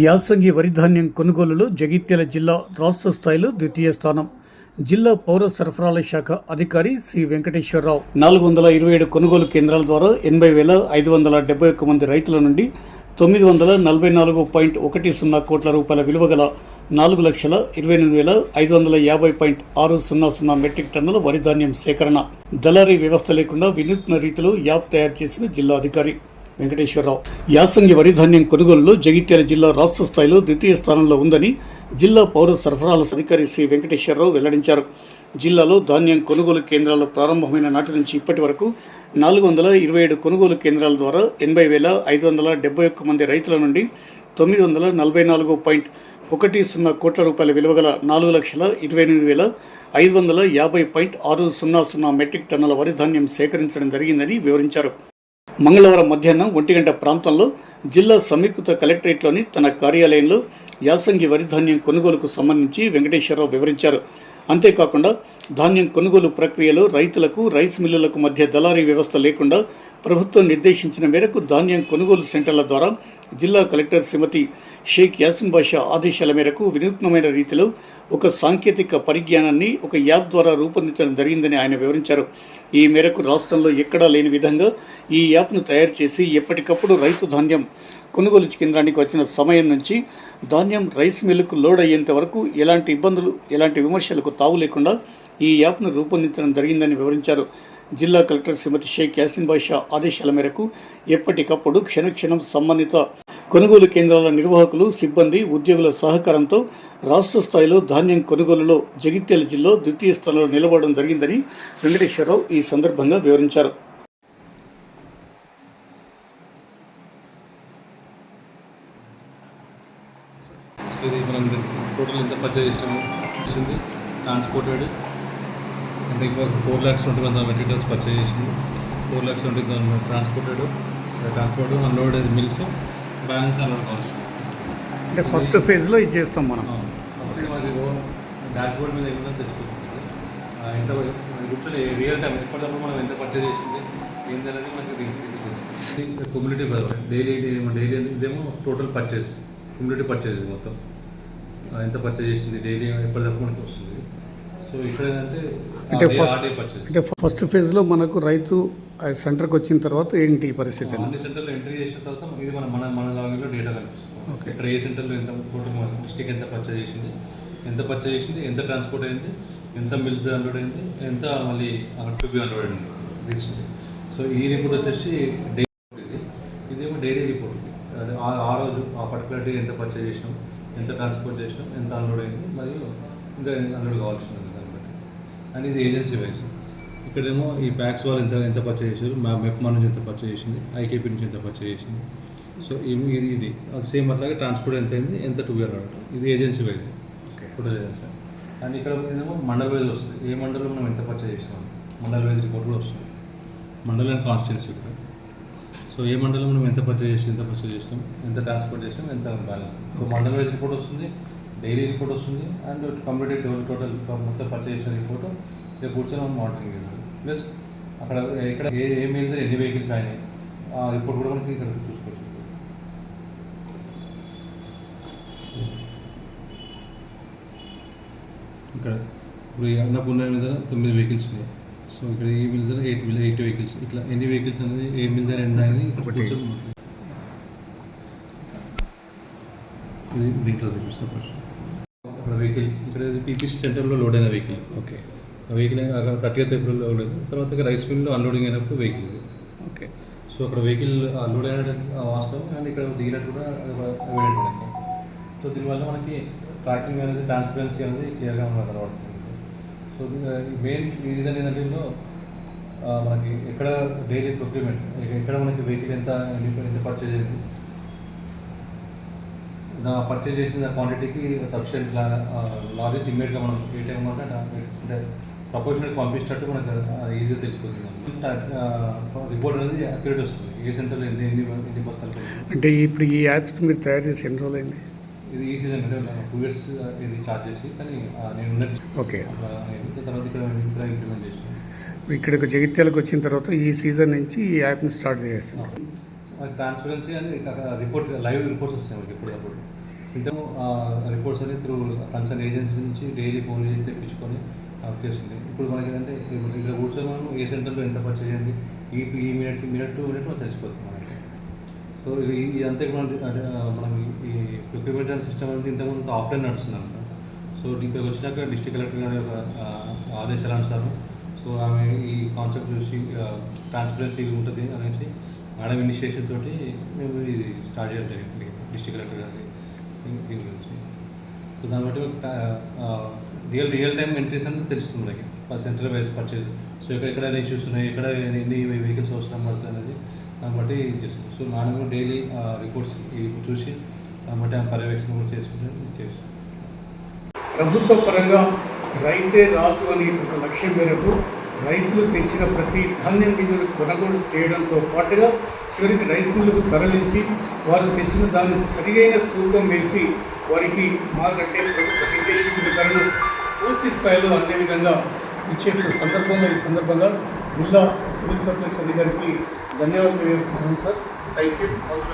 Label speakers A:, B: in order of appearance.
A: యాసంగి వరిధాన్యం కొనుగోలులో జగిత్యాల జిల్లా రాష్ట్ర స్థాయిలో ద్వితీయ స్థానం. జిల్లా పౌర సరఫరాల శాఖ అధికారి సి వెంకటేశ్వరరావు. నాలుగు వందల ఇరవై ఏడు కొనుగోలు కేంద్రాల ద్వారా ఎనభై వేల ఐదు వందల డెబ్బై ఒక్క మంది రైతుల నుండి తొమ్మిది వందల నలభై నాలుగు పాయింట్ ఒకటి సున్నా కోట్ల రూపాయల విలువ గల నాలుగు లక్షల ఇరవై ఎనిమిది వేల ఐదు వందల యాభై పాయింట్ ఆరు సున్నా సున్నా మెట్రిక్ టన్నుల వరిధాన్యం సేకరణ. దళారీ వ్యవస్థ లేకుండా వినూత్న రీతిలో యాప్ తయారు చేసిన జిల్లా అధికారి. వెంకటేశ్వరరావు. యాసంగి వరిధాన్యం కొనుగోలులో జగిత్యాల జిల్లా రాష్ట్ర స్థాయిలో ద్వితీయ స్థానంలో ఉందని జిల్లా పౌర సరఫరాల అధికారి శ్రీ వెంకటేశ్వరరావు వెల్లడించారు. జిల్లాలో ధాన్యం కొనుగోలు కేంద్రాలు ప్రారంభమైన నాటి నుంచి ఇప్పటి వరకు నాలుగు వందల ఇరవై ఏడు కొనుగోలు కేంద్రాల ద్వారా ఎనభై వేల ఐదు వందల డెబ్బై ఒక్క మంది రైతుల నుండి తొమ్మిది వందల నలభై నాలుగు పాయింట్ ఒకటి సున్నా కోట్ల రూపాయల విలువ గల నాలుగు లక్షల ఇరవై ఎనిమిది వేల ఐదు వందల యాభై పాయింట్ ఆరు సున్నా సున్నా మెట్రిక్ టన్నుల వరి ధాన్యం సేకరించడం జరిగిందని వివరించారు. మంగళవారం మధ్యాహ్నం ఒంటి గంట ప్రాంతంలో జిల్లా సమీకృత కలెక్టరేట్లోని తన కార్యాలయంలో యాసంగి వరి ధాన్యం కొనుగోలుకు సంబంధించి వెంకటేశ్వరరావు వివరించారు. అంతేకాకుండా ధాన్యం కొనుగోలు ప్రక్రియలో రైతులకు రైస్ మిల్లులకు మధ్య దళారీ వ్యవస్థ లేకుండా ప్రభుత్వం నిర్దేశించిన మేరకు ధాన్యం కొనుగోలు సెంటర్ల ద్వారా జిల్లా కలెక్టర్ శ్రీమతి షేక్ యాసిన్ బాషా ఆదేశాల మేరకు వినూత్నమైన రీతిలో ఒక సాంకేతిక పరిజ్ఞానాన్ని ఒక యాప్ ద్వారా రూపొందించడం జరిగిందని ఆయన వివరించారు. ఈ మేరకు రాష్ట్రంలో ఎక్కడా లేని విధంగా ఈ యాప్ను తయారు చేసి ఎప్పటికప్పుడు రైతు ధాన్యం కొనుగోలు కేంద్రానికి వచ్చిన సమయం నుంచి ధాన్యం రైస్ మిల్లుకు లోడ్ అయ్యేంత వరకు ఎలాంటి ఇబ్బందులు ఎలాంటి విమర్శలకు తావు లేకుండా ఈ యాప్ను రూపొందించడం జరిగిందని వివరించారు. జిల్లా కలెక్టర్ శ్రీమతి షేక్ యాసిన్ బాషా ఆదేశాల మేరకు ఎప్పటికప్పుడు క్షణక్షణం సంబంధిత కొనుగోలు కేంద్రాల నిర్వాహకులు సిబ్బంది ఉద్యోగుల సహకారంతో రాష్ట్ర స్థాయిలో ధాన్యం కొనుగోలులో జగిత్యాల జిల్లా ద్వితీయ స్థానంలో నిలబడడం జరిగిందని వెంకటేశ్వరరావు ఈ సందర్భంగా వివరించారు.
B: ఇది మనం టోటల్ ఎంత పర్చేజ్ చేసినాము చేసింది ట్రాన్స్పోర్టెడ్ అంటే four lakhs twenty one thousand materials purchase చేసింది. Four lakhs twenty thousand transported transport unloaded mills balance cost
A: అంటే ఫస్ట్ ఫేజ్లో ఇది చేస్తాం మనం.
B: డాష్ బోర్డ్ మీద ఏమైనా తెచ్చుకుంటుంది. ఎంత కూర్చొని రియల్ టైం ఎప్పటికప్పుడు మనం ఎంత పర్చేజ్ చేసింది ఏంటనేది మనకి కమ్యూనిటీ డైలీ డైలీ ఇదేమో టోటల్ పర్చేజ్ కమ్యూనిటీ పర్చేజ్ మొత్తం. ఎంత పర్చేజ్ చేసింది డైలీ ఎప్పటికప్పుడు మనకి వస్తుంది. సో ఇక్కడ ఏంటంటే
A: అంటే ఫస్ట్ ఫేజ్లో మనకు రైతు సెంటర్కి వచ్చిన తర్వాత ఏంటి పరిస్థితి?
B: అన్ని సెంటర్లో ఎంట్రీ చేసిన తర్వాత ఇది మన మన మన లాగిన్లో డేటా కనిపిస్తుంది. ఇక్కడ ఏ సెంటర్లో ఎంత మన డిస్టిక్ ఎంత పర్చేజ్ చేసింది ఎంత పర్చేజ్ చేసింది ఎంత ట్రాన్స్పోర్ట్ అయింది ఎంత మిల్స్ అన్లోడ్ అయింది ఎంత మళ్ళీ టుబి అన్లోడ్ అయింది తీస్తుంది సో ఈ రిపోర్ట్ వచ్చేసి డే ఇది. ఇదేమో డైలీ రిపోర్ట్. అదే ఆ ఆ రోజు ఆ పర్టికులర్ డే ఎంత పర్చేజ్ చేసినాం ఎంత ట్రాన్స్పోర్ట్ చేసినాం ఎంత అన్లోడ్ అయింది మరియు ఇంకా అన్లోడ్ కావాల్సి ఉంది దాన్ని బట్టి. అండ్ ఇది ఏజెన్సీ వైజ్. ఇక్కడేమో ఈ ప్యాక్స్ వాళ్ళు ఎంత ఎంత పర్చేజ్ చేశారు? మా మెప్మా నుంచి ఎంత పర్చేజ్ చేసింది? ఐకేపీ నుంచి ఎంత పర్చేజ్ చేసింది? సో ఇది ఇది. ఇది సేమ్ అట్లాగే ట్రాన్స్పోర్ట్ ఎంత అయింది? ఎంత టూ ఇయర్ ఇది agency wise food agency and ఇక్కడ ఏమో మండల్ వైజ్ వస్తుంది. ఏ మండలంలో మనం ఎంత పర్చేజ్ చేసినాం? మండల్ వైజ్ రిపోర్ట్ కూడా వస్తుంది. మండల్ అండ్ కాన్స్టిట్యున్సీ ఇక్కడ. సో ఏ మండలం మనం ఎంత పర్చేజ్ చేసి ఎంత పర్చేజ్ చేసినాం? ఎంత ట్రాన్స్పోర్ట్ చేసినాం? ఎంత balance so mandal wise report వస్తుంది. డైలీ రిపోర్ట్ వస్తుంది. అండ్ కంప్లీటెడ్ టోటల్ మొత్తం పర్చేజ్ చేసిన రిపోర్ట్ రేపు కూర్చొని మనం మానిటరింగ్ చేయాలి ప్లస్ అక్కడ ఇక్కడ ఏ ఏ మీద ఎన్ని వెహికల్స్ అయినాయి ఆ రిపోర్ట్ కూడా మనకి ఇక్కడ చూసుకోవచ్చు. ఇక్కడ ఇప్పుడు ఈ అన్నపూర్ణ మీద తొమ్మిది వెహికల్స్ ఉన్నాయి. సో ఇక్కడ ఈ మిల్ దగ్గర ఎయిట్ మిల్ ఎయిట్ వెహికల్స్ ఇట్లా ఎన్ని వెహికల్స్ అనేది ఏ మిల్ దగ్గర ఎన్ని అనేది ఇక్కడ. కూర్చొని. ఇది దీంట్లో చూపిస్తాను ఫస్ట్ అక్కడ వెహికల్ ఇక్కడ పీపీసీ సెంటర్లో లోడ్ అయిన వెహికల్
A: ఓకే
B: వెహికల్ అక్కడ థర్టీ ఏప్రిల్లో లేదు తర్వాత ఇక రైస్ మిల్లో అన్లోడింగ్ అయినప్పుడు వెహికల్.
A: ఓకే
B: సో అక్కడ వెహికల్ అన్లోడ్ అయిన వాస్తవం అండ్ ఇక్కడ దిగినట్టు కూడా ఎవిడెంట్ మనకి సో దీనివల్ల మనకి ట్రాకింగ్ అనేది ట్రాన్స్పరెన్సీ అనేది క్లియర్గా మనకు కనబడుతుంది. సో మెయిన్ రీజన్ ఏంటంటే మనకి ఎక్కడ డైలీ ప్రొక్యూర్మెంట్ ఎక్కడ మనకి వెహికల్ ఎంత ఎంత పర్చేజ్ అయింది. నా పర్చేజ్ చేసిన క్వాంటిటీకి సఫిషియెంట్ లారీస్ ఇమ్మీడియట్గా మనం ఏ టైం అంటే ప్రపోర్షనల్ పంపించినట్టు మనకు ఈజీగా తెచ్చుకుంటున్నాం రిపోర్ట్ అనేది అక్యురేట్ వస్తుంది. ఏ సెంటర్లో ఎన్ని ఎన్ని ఎన్ని బస్తాలు.
A: అంటే ఇప్పుడు ఈ యాప్స్ మీరు తయారు చేసి ఎన్ని రోజులైంది?
B: ఇది ఈ సీజన్ అంటే టూ ఇయర్స్ ఇది చార్జ్ చేసి కానీ నేను ఉన్నది.
A: ఓకే.
B: తర్వాత ఇక్కడ ఇక్కడ ఇంప్లిమెంట్ చేసినాం.
A: ఇక్కడికి జగిత్యాలకు వచ్చిన తర్వాత ఈ సీజన్ నుంచి ఈ యాప్ని స్టార్ట్ చేస్తాం
B: ట్రాన్స్పరెన్సీ అని రిపోర్ట్ లైవ్ రిపోర్ట్స్ వస్తాయి మనకి ఎప్పటికప్పుడు ఇంతకు రిపోర్ట్స్ అనేది త్రూ కన్సర్న్ ఏజెన్సీ నుంచి డైలీ ఫోన్ చేసి తెప్పించుకొని చేస్తుంది ఇప్పుడు మనకి ఏంటంటే ఇప్పుడు ఇక్కడ కూర్చొని మనం ఏ సెంటర్లో ఎంత పర్చేజ్ చేయండి ఈ ఈ మినిట్ మినిట్ టు మినిట్ మనం తెలిసిపోతుంది మనకి. సో ఇది ఇదంతా ఇప్పుడు మనం మనం ఈ రిక్రూట్మెంట్ సిస్టమ్ అనేది ఇంతకుముందు ఆఫ్లైన్ నడుస్తుంది అనమాట సో ఇక్కడికి వచ్చినాక డిస్ట్రిక్ట్ కలెక్టర్ గారి ఒక ఆ, ఆదేశాలు అనుసారం సో ఆమె ఈ కాన్సెప్ట్ చూసి ట్రాన్స్పరెన్సీ ఉంటుంది అనేసి మేడం ఇనిషియేషన్ తోటి మేము ఇది స్టార్ట్ చేయడం జరిగింది డిస్ట్రిక్ట్ కలెక్టర్ గారి దీని గురించి. సో దాన్ని బట్టి రియల్ రియల్ టైం ఎంట్రీస్ అనేది తెలుస్తుంది మనకి. సెంట్రల్ వైజ్ పర్చేజ్ సో ఎక్కడ ఎక్కడ ఇష్యూస్ ఉన్నాయి. ఎక్కడ ఎన్ని వెహికల్స్ అవసరం పడుతుంది అనేది దాన్ని బట్టి చేస్తుంది సో మేడం డైలీ రిపోర్ట్స్ చూసి దాన్ని బట్టి ఆ పర్యవేక్షణ కూడా చేసుకుంటే చేస్తాం
A: ప్రభుత్వ పరంగా రైతే రాజు అనే ఒక లక్ష్యం మేరకు రైతులు తెచ్చిన ప్రతి ధాన్యం గింజలు కొనుగోలు చేయడంతో పాటుగా చివరికి రైస్ మిల్లుకు తరలించి వారు తెచ్చిన దాన్ని సరిగైన తూకం వేసి వారికి మాకంటే ప్రభుత్వ నిర్దేశించిన ధరను పూర్తి స్థాయిలో అదే విధంగా ఇచ్చేసిన సందర్భంగా ఈ సందర్భంగా జిల్లా సివిల్ సప్లైస్ అధికారికి ధన్యవాదాలు తెలియజేసుకుంటున్నాను సార్. Thank you all